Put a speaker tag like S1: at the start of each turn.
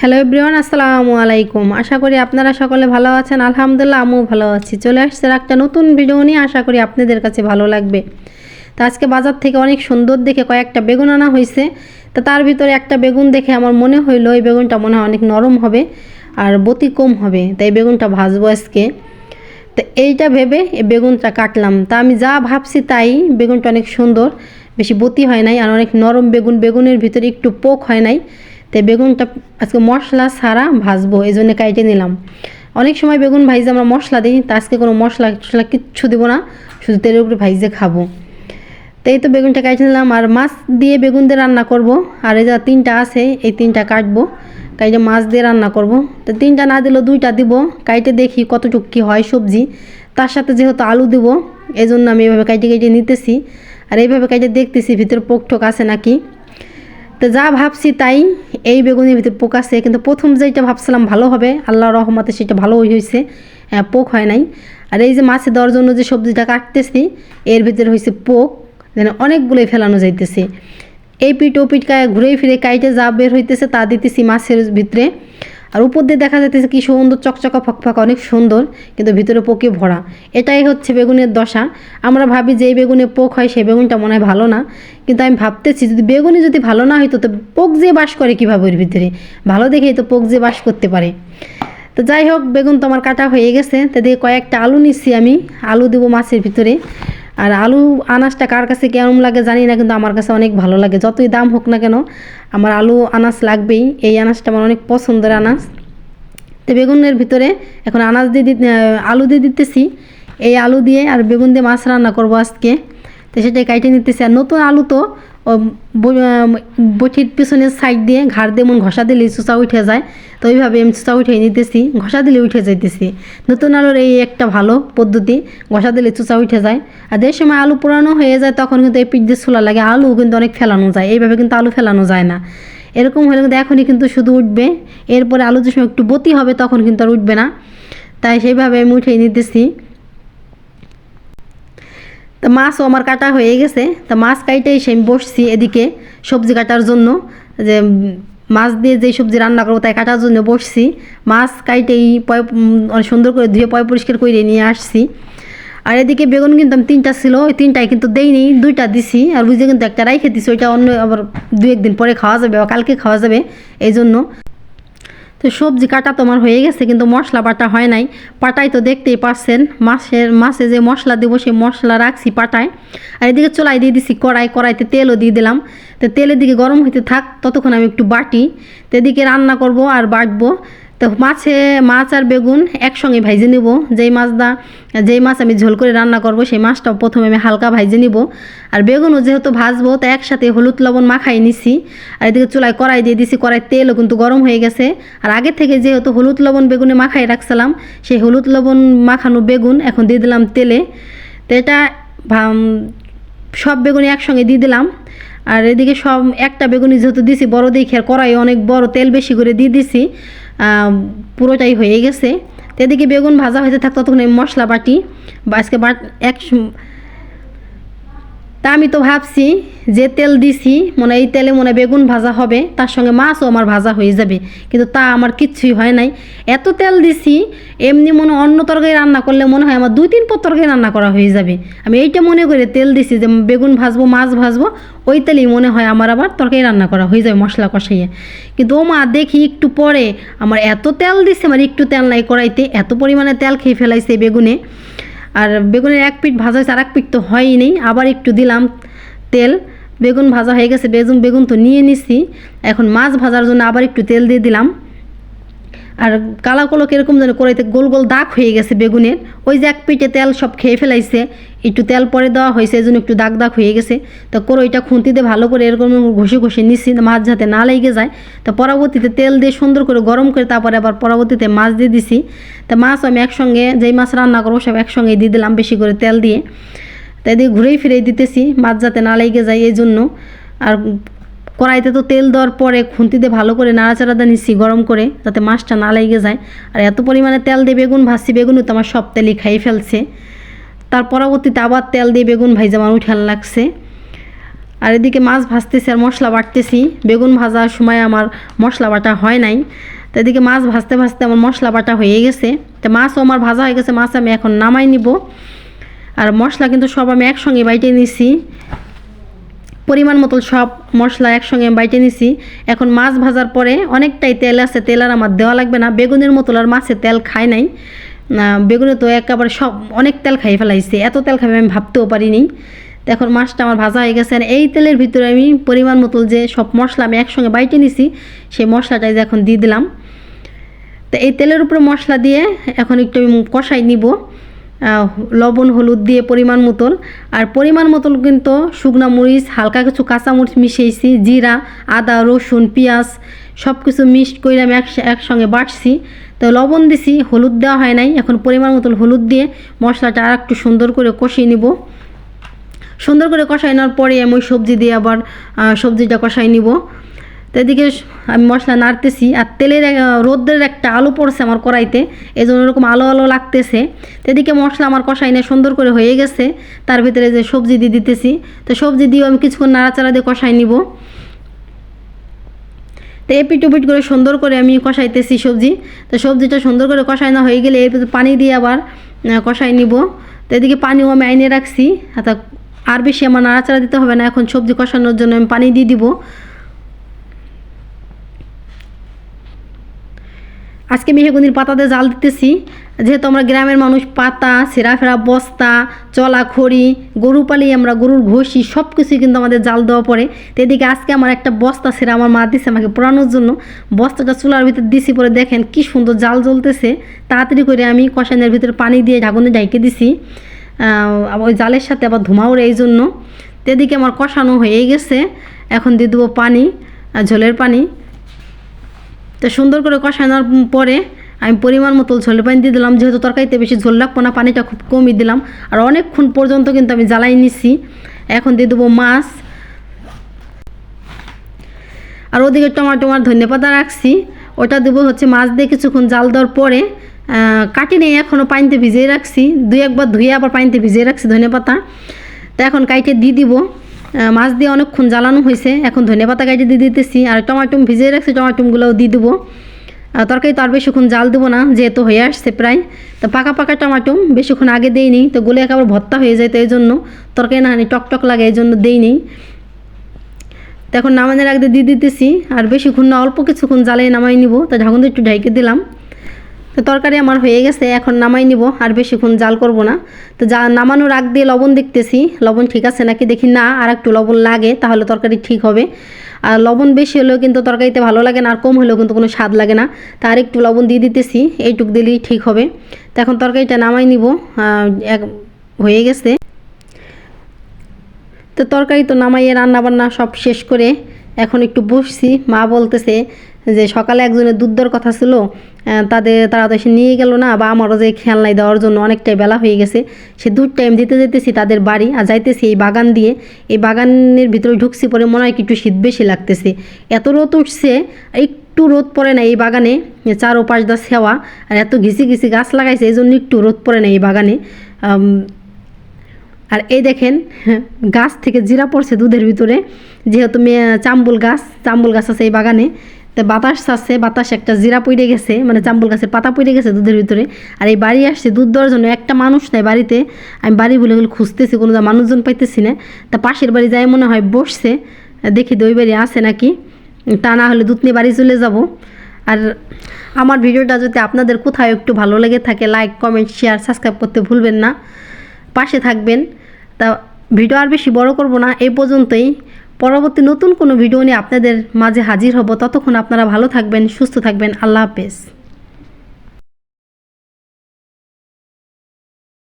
S1: Hello everyone আসসালামু আলাইকুম। আশা করি আপনারা সকলে ভালো আছেন। আলহামদুলিল্লাহ, আমিও ভালো আছি। চলে আসছে একটা নতুন ভিডিও নিয়ে। আশা করি আপনাদের কাছে ভালো লাগবে। তো আজকে বাজার থেকে অনেক সুন্দর দেখে কয়েকটা বেগুন আনা হয়েছে। তো তার ভিতরে একটা বেগুন দেখে আমার মনে হইল, এই বেগুনটা মনে হয় অনেক নরম হবে আর বতি কম হবে। তাই বেগুনটা ভাজবো আজকে। তো এইটা ভেবে এই বেগুনটা কাটলাম। তা আমি যা ভাবছি তাই, বেগুনটা অনেক সুন্দর, বেশি বতি হয় নাই আর অনেক নরম বেগুন। বেগুনের ভিতরে একটু পোক হয় নাই। তাই বেগুনটা আজকে মশলা ছাড়া ভাজবো এই জন্য কাইটে নিলাম। অনেক সময় বেগুন ভাইজে আমরা মশলা দিই, তা আজকে কোনো মশলা টশলা কিচ্ছু দেবো না, শুধু তেলের উপরে ভাইজে খাব। তো এই তো বেগুনটা কাটে নিলাম, আর মাছ দিয়ে বেগুন দিয়ে রান্না করব। আর এই যা তিনটা আছে, এই তিনটা কাটবো কাইটে মাছ দিয়ে রান্না করব। তো তিনটা না দিলেও দুইটা দিব কাইটে দেখি কতটুক কী হয় সবজি। তার সাথে যেহেতু আলু দিব এই জন্য আমি এভাবে কাইটে কেটে নিতেছি। আর এইভাবে কাইটে দেখতেছি, ভিতরে পোক টোক আছে নাকি। তো যা ভাবছি তাই, এই বেগুনের ভিতরে পোক আছে, কিন্তু প্রথম যেটা ভাবছিলাম ভালো হবে আল্লাহ রহমতে সেটা ভালো হয়েছে পোক হয় নাই। আর এই যে মাছে দেওয়ার জন্য যে সবজিটা কাটতেছি, এর ভিতরে হয়েছে পোক, যেন অনেকগুলোই ফেলানো যাইতেছে। এই পিঠ ও পিঠ ঘুরে ফিরে কাইটে যা বের হইতেছে তা দিতেছি মাছের ভিতরে। আর উপর দিয়ে দেখা যাইতেছে কি সুন্দর চকচকা ফকফকা, অনেক সুন্দর, কিন্তু ভিতরে পোকে ভরা। এটাই হচ্ছে বেগুনের দশা। আমরা ভাবি যে বেগুনে পোক হয় সেই বেগুনটা মনে হয় ভালো না। কিন্তু আমি ভাবতেছি, যদি বেগুনে যদি ভালো না হইতো, তো পোক যে বাস করে কীভাবে ওর ভিতরে? ভালো দেখেই তো পোক যে বাস করতে পারে। তো যাই হোক, বেগুন তো আমার কাটা হয়ে গেছে। তো দিয়ে কয়েকটা আলু নিচ্ছি আমি। আলু দেবো মাছের ভিতরে। আর আলু আনাজটা কার কাছে কেমন লাগে জানি না, কিন্তু আমার কাছে অনেক ভালো লাগে। যতই দাম হোক না কেন, আমার আলু আনাজ লাগবেই। এই আনাজটা আমার অনেক পছন্দের আনাজ। তো বেগুনের ভিতরে এখন আনাজ দিয়ে দিতে আলু দিয়ে দিতেছি। এই আলু দিয়ে আর বেগুন দিয়ে মাছ রান্না করব আজকে। তো সেটাই কাইটে নিতেছি। আর নতুন আলু তো বটির পিছনের সাইড দিয়ে ঘাড় দিয়ে মন ঘষা দিলে চুচা উঠে যায়। তো ওইভাবে আমি চুচা উঠে নিতেছি, ঘষা দিলে উঠে যাইতেছি। নতুন আলুর এই একটা ভালো পদ্ধতি, ঘষা দিলে চুচা উঠে যায়। আর যে সময় আলু পুরানো হয়ে যায়, তখন কিন্তু এই পিঠ দিয়ে ছোলা লাগে। আলু কিন্তু অনেক ফেলানো যায়। এইভাবে কিন্তু আলু ফেলানো যায় না। এরকম হলে কিন্তু এখনই কিন্তু শুধু উঠবে। এরপরে আলু যে সময় একটু বতি হবে, তখন কিন্তু আর উঠবে না। তাই সেইভাবে আমি উঠিয়ে নিতেছি। তো মাছও আমার কাটা হয়ে গেছে। তো মাছ কাইটে এসে আমি বসছি এদিকে সবজি কাটার জন্য। যে মাছ দিয়ে যে সবজি রান্না করব তাই কাটার জন্য বসছি। মাছ কাইটেই পয় অনেক সুন্দর করে ধুয়ে পয় পরিষ্কার করে নিয়ে আসছি। আর এদিকে বেগুন কিন্তু আমি তিনটা ছিল, ওই তিনটাই কিন্তু দেইনি, দুইটা দিছি। আর বুঝে কিন্তু একটা রাইখে দিছি, ওইটা অন্য আবার দু একদিন পরে খাওয়া যাবে বা কালকে খাওয়া যাবে এই জন্য তো সবজি কাটা তোমার হয়ে গেছে, কিন্তু মশলা বাটা হয় নাই। পাটায় তো দেখতেই পাচ্ছেন, মাছের মাছে যে মশলা দেবো সেই মশলা রাখছি পাটায়। আর এদিকে চোলাই দিয়ে দিছি কড়াই, কড়াইতে তেলও দিয়ে দিলাম। তো তেলের দিকে গরম হইতে থাক, ততক্ষণ আমি একটু বাটি। তো এদিকে রান্না করব আর বাটবো। তো মাছে, মাছ আর বেগুন একসঙ্গে ভাইজে নিব। যেই মাছটা, যেই মাছ আমি ঝোল করে রান্না করব, সেই মাছটাও প্রথমে আমি হালকা ভাইজে নিব। আর বেগুনও যেহেতু ভাজবো তো একসাথে হলুদ, লবণ মাখাই নিছি। আর এদিকে চুলায় কড়াই দিয়ে দিছি কড়াই তেলও কিন্তু গরম হয়ে গেছে। আর আগে থেকে যেহেতু হলুদ, লবণ, বেগুনে মাখাই রাখছিলাম, সেই হলুদ, লবণ মাখানো বেগুন এখন দিয়ে দিলাম তেলে। তো এটা সব বেগুনে একসঙ্গে দিয়ে দিলাম। আর এদিকে সব একটা বেগুনি যেহেতু দিছি, বড় দেখে আর কড়াই অনেক বড় তেল বেশি করে দিয়ে দিছি পুরোটাই হয়ে গেছে। তো এদিকে বেগুন ভাজা হইতে থাকতো তখন মশলা বাটি বা আজকে বাট এক তা আমি তো ভাবছি যে তেল দিছি, মনে এই তেলে মনে বেগুন ভাজা হবে, তার সঙ্গে মাছও আমার ভাজা হয়ে যাবে, কিন্তু তা আমার কিচ্ছুই হয় নাই। এত তেল দিছি, এমনি মনে অন্য তরকারি রান্না করলে মনে হয় আমার দুই তিন পর তরকারি রান্না করা হয়ে যাবে। আমি এইটা মনে করে তেল দিছি যে বেগুন ভাজবো, মাছ ভাজবো, ওই তেলেই মনে হয় আমার আবার তরকারি রান্না করা হয়ে যাবে মশলা কষাইয়ে। কিন্তু ও মা, দেখি একটু পরে, আমার এত তেল দিছে আমার একটু তেল নাই কড়াইতে এত পরিমাণে তেল খেয়ে ফেলাইছে বেগুনে। আর বেগুনের এক পিঠ ভাজা হয়েছে আর এক পিঠ তো হয়নি আবার একটু দিলাম তেল। বেগুন ভাজা হয়ে গেছে, বেগুন বেগুন তো নিয়ে নিছি। এখন মাছ ভাজার জন্য আবার একটু তেল দিয়ে দিলাম। আর কালা কলো কীরকম যেন করাইতে গোল গোল দাগ হয়ে গেছে বেগুনের। ওই যে এক পিঠে তেল সব খেয়ে ফেলাইছে, একটু তেল পরে দেওয়া হয়েছে, এই জন্য একটু দাগ দাগ হয়ে গেছে। তো করইটা খুন্তিতে ভালো করে এরকম ঘষে ঘষে নিচ্ছি, মাছ যাতে না লেগে যায়। তো পরবর্তীতে তেল দিয়ে সুন্দর করে গরম করে তারপরে আবার পরবর্তীতে মাছ দিয়ে দিছি। তো মাছ আমি একসঙ্গে, যেই মাছ রান্না করব, সব একসঙ্গে দিয়ে দিলাম বেশি করে তেল দিয়ে। তো দিয়ে ঘুরেই ফিরেই দিতেছি, মাছ যাতে না লেগে যায় এই জন্য। আর কড়াইতে তো তেল দেওয়ার পরে খুন্তিতে ভালো করে নাড়াচাড়া দিয়ে নিচ্ছি গরম করে, যাতে মাছটা না লেগে যায়। আর এত পরিমাণে তেল দিয়ে বেগুন ভাজছি, বেগুনও তো আমার সব তেলই খাই ফেলছে। তার পরবর্তীতে আবার তেল দিয়ে বেগুন ভাইজা আমার উঠান লাগছে। আর এদিকে মাছ ভাজতেছি আর মশলা বাটতেছি। বেগুন ভাজার সময় আমার মশলা বাটা হয় নাই। তো এদিকে মাছ ভাজতে ভাজতে আমার মশলা বাটা হয়ে গেছে। তো মাছও আমার ভাজা হয়ে গেছে, মাছ আমি এখন নামাই নিব। আর মশলা কিন্তু সব আমি একসঙ্গে বাইটে নিছি। পরিমাণ মতো সব মশলা একসঙ্গে বাইটে নিছি। এখন মাছ ভাজার পরে অনেকটাই তেল আছে, তেল আর আমার দেওয়া লাগবে না। বেগুনের মতো আর মাছে তেল খায় নাই। বেগুনে তো একেবারে সব অনেক তেল খাই ফেলাইছে। এত তেল খাবে আমি ভাবতেও পারিনি। এখন মাছটা আমার ভাজা হয়ে গেছে। আর এই তেলের ভিতরে আমি পরিমাণ মতো যে সব মশলা আমি একসঙ্গে বাইটে নিছি, সেই মশলাটাই যে এখন দিয়ে দিলাম। তো এই তেলের উপরে মশলা দিয়ে এখন একটু আমি কষাই নিব। লবণ, হলুদ দিয়ে পরিমাণ মতন। আর পরিমাণ মতন কিন্তু শুকনা মরিচ, হালকা কিছু কাঁচামরিচ মিশিয়েছি জিরা, আদা, রসুন, পেঁয়াজ সব কিছু মিক্সড করে আমি এক একসঙ্গে বাটছি। তো লবণ দিছি, হলুদ দেওয়া হয় নাই। এখন পরিমাণ মতন হলুদ দিয়ে মশলাটা আর একটু সুন্দর করে কষিয়ে নিব। সুন্দর করে কষাই নেওয়ার পরে আমি সবজি দিয়ে আবার সবজিটা কষাই নিব। তো এদিকে আমি মশলা নাড়তেছি আর তেলের রোদ্রের একটা আলো পড়ছে আমার কড়াইতে। এই জন্য এরকম আলো আলো লাগতেছে। তো এদিকে মশলা আমার কষাই নিয়ে সুন্দর করে হয়ে গেছে। তার ভিতরে যে সবজি দিয়ে দিতেছি। তো সবজি দিয়েও আমি কিছুক্ষণ নাড়াচাড়া দিয়ে কষাই নিব। তো এপিট উপিট করে সুন্দর করে আমি কষাইতেছি সবজি। তো সবজিটা সুন্দর করে কষানো হয়ে গেলে এর ভিতরে পানি দিয়ে আবার কষাই নিব। তো এদিকে পানিও আমি আইনে রাখছি। আর বেশি আমার নাড়াচাড়া দিতে হবে না। এখন সবজি কষানোর জন্য আমি পানি দিয়ে দিব। আজকে মেহেগুনির পাতাতে জাল দিতেছি। যেহেতু আমরা গ্রামের মানুষ, পাতা, সেরাফেরা, বস্তা চলা খড়ি গরু পালি আমরা, গরুর ঘষি সব কিছুই কিন্তু আমাদের জাল দেওয়া পড়ে। তো এদিকে আজকে আমার একটা বস্তা সেরা আমার মা দিছে আমাকে পোড়ানোর জন্য। বস্তাটা চুলার ভিতর দিছি পরে দেখেন কি সুন্দর জাল জ্বলতেছে। তাড়াতাড়ি করে আমি কষানের ভিতরে পানি দিয়ে ঢাকনে ঢাইকে দিছি। ওই জালের সাথে আবার ধোঁয়া ওড়ে এই জন্য তো এদিকে আমার কষানো হয়ে গেছে। এখন দিয়ে দেবো পানি, ঝোলের পানি। তো সুন্দর করে কষানোর পরে আমি পরিমাণ মতো ঝোলের পানি দিয়ে দিলাম। যেহেতু তরকারিতে বেশি ঝোল রাখব না, পানিটা খুব কমই দিলাম। আর অনেকক্ষণ পর্যন্ত কিন্তু আমি জ্বালাই নিছি। এখন দিয়ে দেবো মাছ। আর ওদিকে টমাটো আর ধনে পাতা রাখছি। ওটা দেবো হচ্ছে মাছ দিয়ে কিছুক্ষণ জাল দেওয়ার পরে কাটি নেই এখনও পানিতে ভিজিয়ে রাখছি। দুই একবার ধুয়ে আবার পানিতে ভিজিয়ে রাখছি ধনে পাতা। তো এখন কাইটে দিয়ে দিব। মাছ দিয়ে অনেকক্ষণ জ্বালানো হয়েছে। এখন ধনে পাতা কাইটে দিয়ে দিতেছি। আর টমাটম ভিজিয়ে রাখছি, টমাটমগুলোও দিয়ে দেবো। আর তরকারি তো আর বেশিক্ষণ জাল দেবো না, যেহেতু হয়ে আসছে প্রায়। তো পাকা পাকা টমাটম বেশিক্ষণ আগে দেইনি, তো গুলে একেবারে ভর্তা হয়ে যায় তো এই জন্য তরকারি না হানি টকটক লাগে এই জন্য দেইনি। তো এখন নামানোর আগে দিয়ে দিতেছি। আর বেশিক্ষণ না, অল্প কিছুক্ষণ জ্বালিয়ে নামাই নিব। তো ঢাকুন একটু ঢাইকে দিলাম। তো তরকারি আমার হয়ে গেছে, এখন নামাই নিব, আর বেশিক্ষণ জাল করব না। তো যা নামানোর আগ দিয়ে লবণ দেখতেছি, লবণ ঠিক আছে নাকি? দেখি না, আর একটু লবণ লাগে, তাহলে তরকারি ঠিক হবে। আর লবণ বেশি হলেও কিন্তু তরকারিতে ভালো লাগে না, আর কম হলেও কিন্তু কোনো স্বাদ লাগে না। তার একটু লবণ দিয়ে দিতেছি, এইটুক দিলেই ঠিক হবে। তো এখন তরকারিটা নামাই নিব এক হয়ে গেছে। তো তরকারি তো নামাইয়ে রান্না বান্না সব শেষ করে এখন একটু বসছি। মা বলতেছে যে সকালে একজনের দুধ কথা ছিল তাদের তারা তো এসে নিয়ে গেল না, বা আমারও যে খেলনাই দেওয়ার জন্য অনেকটাই বেলা হয়ে গেছে। সে দুধ টাইম দিতে যেতেছি তাদের বাড়ি, আর যাইতেছি এই বাগান দিয়ে। এই বাগানের ভিতরে ঢুকছি পরে মনে হয় একটু শীত বেশি লাগতেছে। এত রোদ উঠছে, একটু রোদ পড়ে না এই বাগানে চার ও পাঁচ দা সেওয়া আর এত ঘিসি ঘিসি গাছ লাগাইছে এই জন্য একটু রোদ পড়ে না এই বাগানে। আর এই দেখেন, গাছ থেকে জিরা পড়ছে দুধের ভিতরে, যেহেতু মেয়ে, চাম্বুল গাছ চাম্বুল গাছ আছে এই বাগানে। তো বাতাস আছে, বাতাস একটা জিরা পড়ে গেছে মানে চাম্বুল গাছের পাতা পড়ে গেছে দুধের ভিতরে। আর এই বাড়ি আসছে, দুধ দেওয়ার জন্য একটা মানুষ নাই বাড়িতে। আমি বাড়ি বলে বলে খুঁজতেছি, কোনো মানুষজন পাইতেছি না। তা পাশের বাড়ি যাই মনে হয় বসছে, দেখি দই বাড়ি আছে নাকি। তা না হলে দুধ নিয়ে বাড়ি চলে যাব। আর আমার ভিডিওটা যদি আপনাদের কোথাও একটু ভালো লেগে থাকে লাইক কমেন্ট শেয়ার সাবস্ক্রাইব করতে ভুলবেন না। পাশে থাকবেন। তা ভিডিও আর বেশি বড় করব না, এই পর্যন্তই। পরবর্তী নতুন কোনো ভিডিও নিয়ে আপনাদের মাঝে হাজির হব। ততক্ষণ আপনারা ভালো থাকবেন, সুস্থ থাকবেন। আল্লাহ হাফেজ।